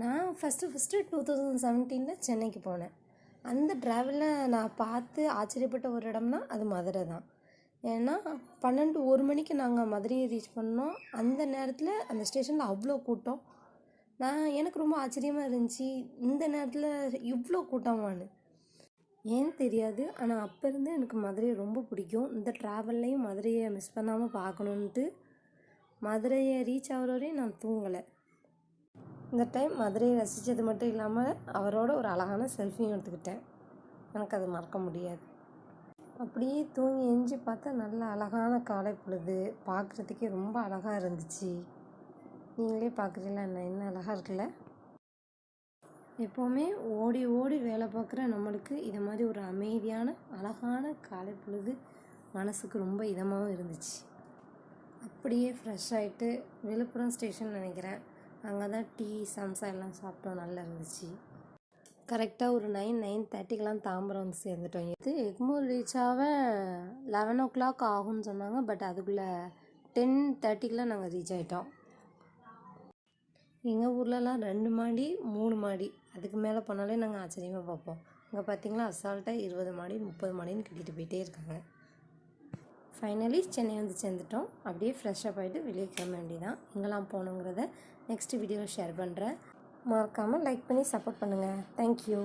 நான் first first two thousand செவன்டீனில் சென்னைக்கு போனேன். அந்த ட்ராவலில் நான் பார்த்து ஆச்சரியப்பட்ட ஒரு இடம்னா அது மதுரை தான். ஏன்னா பன்னெண்டு ஒரு மணிக்கு நாங்கள் மதுரையை ரீச் பண்ணோம். அந்த நேரத்தில் அந்த ஸ்டேஷனில் அவ்வளோ கூட்டம். நான் எனக்கு ரொம்ப ஆச்சரியமாக இருந்துச்சு. இந்த நேரத்தில் இவ்வளோ கூட்டமானு ஏன்னு தெரியாது. ஆனால் அப்போ இருந்து எனக்கு மதுரையை ரொம்ப பிடிக்கும். இந்த ட்ராவல்லையும் மதுரையை மிஸ் பண்ணாமல் பார்க்கணுன்ட்டு மதுரையை ரீச் ஆகிற வரையும் நான் தூங்கலை. இந்த டைம் மதுரையை ரசித்தது மட்டும் இல்லாமல் அவரோட ஒரு அழகான செல்ஃபியும் எடுத்துக்கிட்டேன். எனக்கு அது மறக்க முடியாது. அப்படியே தூங்கி எஞ்சி பார்த்தா நல்ல அழகான காலை பொழுது. பார்க்குறதுக்கே ரொம்ப அழகாக இருந்துச்சு. நீங்களே பார்க்குறீங்களா? என்ன என்ன அழகாக இருக்குல்ல? எப்போவுமே ஓடி ஓடி வேலை பார்க்குற நம்மளுக்கு இதை மாதிரி ஒரு அமைதியான அழகான காலை பொழுது மனசுக்கு ரொம்ப இதமாகவும் இருந்துச்சு. அப்படியே ஃப்ரெஷ் ஆகிட்டு விழுப்புரம் ஸ்டேஷன் நினைக்கிறேன். அங்கே தான் டீ சம்சா எல்லாம் சாப்பிட்டோம் நல்லா இருந்துச்சு. கரெக்டாக ஒரு நைன் நைன் தேர்ட்டிக்கெலாம் தாம்பரம் வந்து சேர்ந்துட்டோம். இது எக்மூர் ரீச் ஆக லெவன் ஓ கிளாக் ஆகும்னு சொன்னாங்க பட் அதுக்குள்ளே டென் தேர்ட்டிக்கெலாம் நாங்கள் ரீச் ஆகிட்டோம் எங்கள் ஊர்லலாம் ரெண்டு மாடி மூணு மாடி. அதுக்கு மேலே போனாலே நாங்கள் ஆச்சரியமாக பார்ப்போம். இங்கே பார்த்தீங்களா அசால்ட்டாக இருபது மாடி முப்பது மாடின்னு கட்டிகிட்டு போயிட்டே இருக்காங்க. ஃபைனலி சென்னை வந்து சேர்ந்துட்டோம். அப்படியே ஃப்ரெஷ்ஷப் ஆகிட்டு வெளியே கிளம்ப வேண்டியதான் எங்கெல்லாம் போகணுங்கிறத நெக்ஸ்ட் வீடியோவில் ஷேர் பண்ணுறேன் மறக்காமல் லைக் பண்ணி சப்போர்ட் பண்ணுங்கள் தேங்க்யூ